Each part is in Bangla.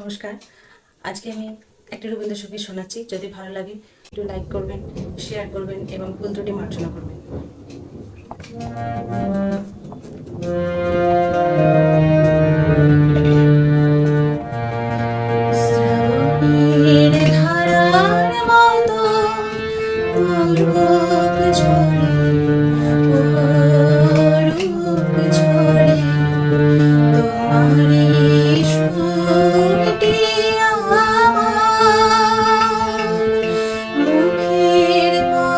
নমস্কার। আজকে আমি একটি রবীন্দ্রসঙ্গীত শোনাচ্ছি। যদি ভালো লাগে, একটু লাইক করবেন শেয়ার করবেন এবং ভুল ত্রুটি মার্জনা করবেন। শ্রাবণের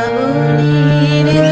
Memories